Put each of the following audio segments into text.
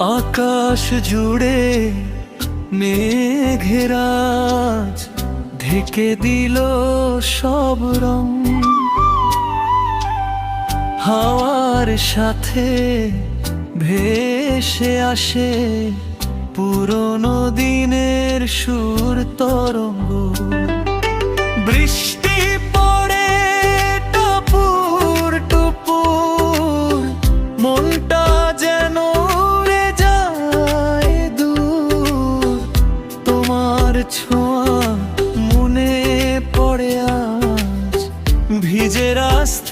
আকাশ জুড়ে মেঘেরাজ ঢেকে দিল সব রং। হাওয়ার সাথে ভেসে আসে পুরনো দিনের সুর তরঙ্গ। বৃষ্টি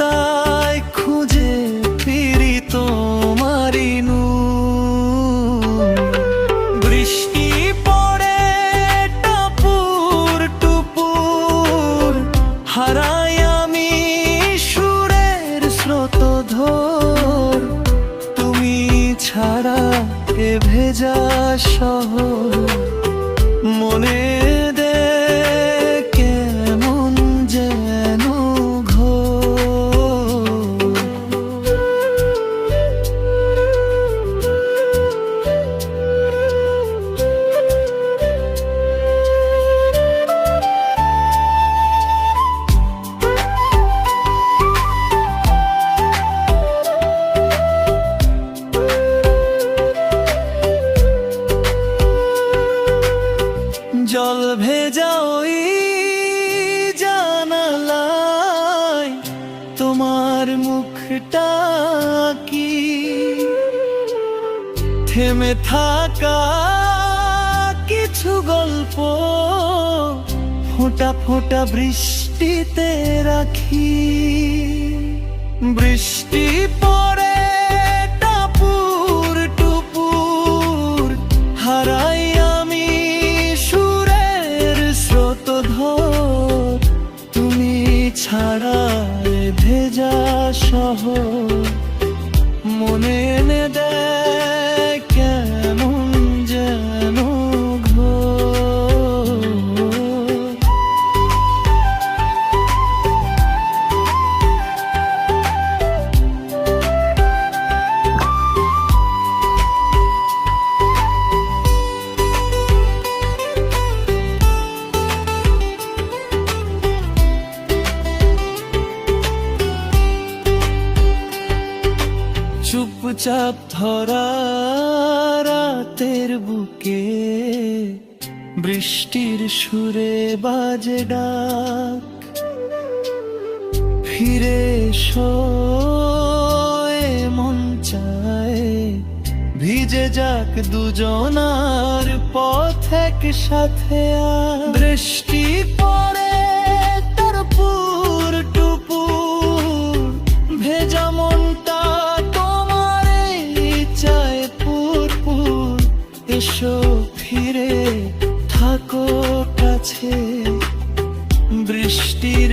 রাস্তায় খুঁজে ফিরি তোমারি নূর। বৃষ্টি পড়ে টাপুর টুপুর, হারাই আমি সুরের স্রোত ধর তুমি ছাড়া এ ভেজা শহর, মনে থেমে থাকা কিছু গল্প ফোঁটা ফোঁটা বৃষ্টিতে রাখি। বৃষ্টি পড়ে টাপুর টুপুর, হারাই আমি সুরের স্রোত ধর তুমি ছাড়া ভেজা সহ মনে এনে দেয় চুপচাপ ধরা রাতের বুকে, বৃষ্টির সুরে বাজে ডাক ফিরে এ মন চায়, ভিজে যাক দুজনার পথ এক সাথে। বৃষ্টি পড়ে এসো ফিরে থাকো কাছে। বৃষ্টির